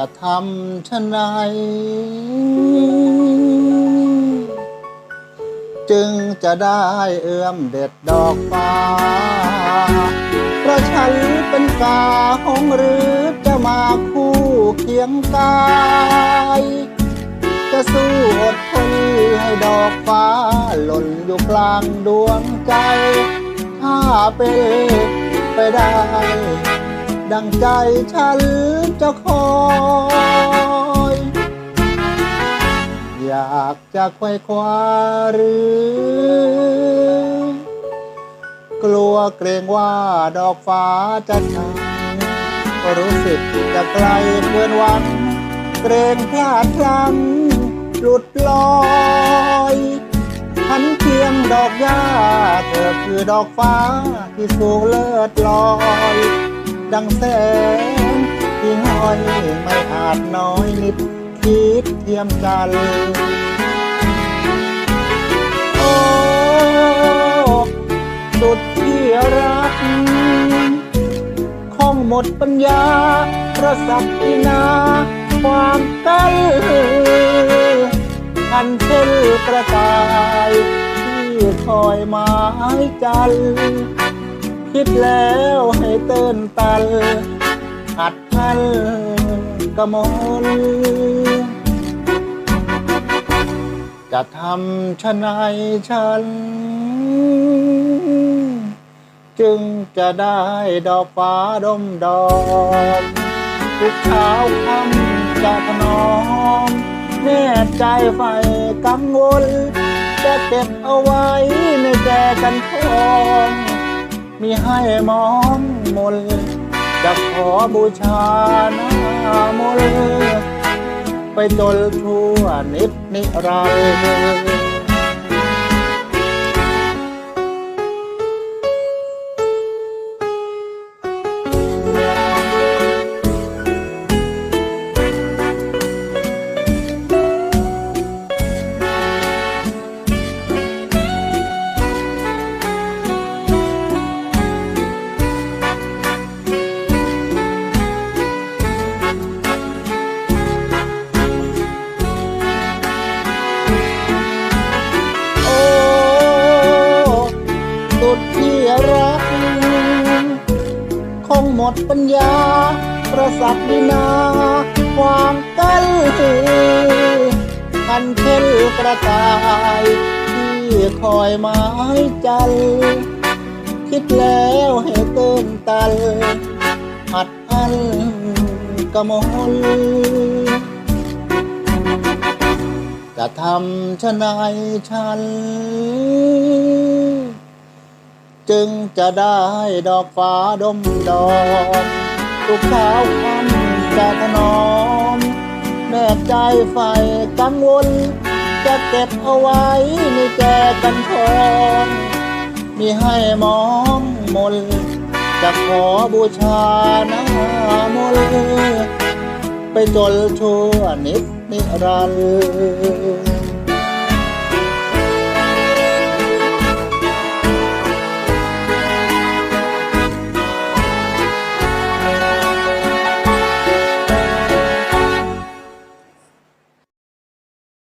จะทำชะไหนจึงจะได้เอื้อมเด็ดดอกฟ้า เพราะฉันเป็นกาหงหรือจะมาคู่เคียงกาย จะสู้อดทนให้ดอกฟ้าหล่นอยู่กลางดวงใจ ถ้าเป็นไปได้ ดังใจฉันจะคอย อยากจะควยคว้าหรือ กลัวเกรงว่าดอกฟ้าจะช้ำก็รู้สึกจะไกลเกินหวัน เกรงพลาดพลั้งหลุดลอยฉันเพียงดอกหญ้า เธอคือดอกฟ้าที่สูงเลิศลอย ดังแสงที่ห้อยไม่อาจน้อยนิดคิดเทียมกัน โอ้สุดที่รักคงหมดปัญญาประสักที่นาความกันอันเช่นกระต่ายที่คอยหมายจัน คิดแล้วให้เต้นตันอัดพันกมนจะทำชะนายฉัน จึงจะได้ดอกฟ้าดมดอกทุกเช้าคำจะถนอมแน่ใจไฟกังวล จะเก็บเอาไว้ในแจกันทอง มีให้มองมนจะขอบูชาหน้ามนไปจนทั่วนิดนิรันดร์ ที่รัก คงหมดปัญญา ประสักดินาความกันทันเช่นกระต่าย ที่คอยหมายจันทร์คิดแล้วให้เติมตันอัดอันกระมลจะทำชะนายฉัน จึงจะได้ดอกฟ้าดมดอกทุกเช้าคำจะถนอมแม่ใจไฟกังวล จะเก็บเอาไว้ในแจกันทองมีให้มองมนจะขอบูชาหน้ามนไปจนชั่วนิดนิรันดร์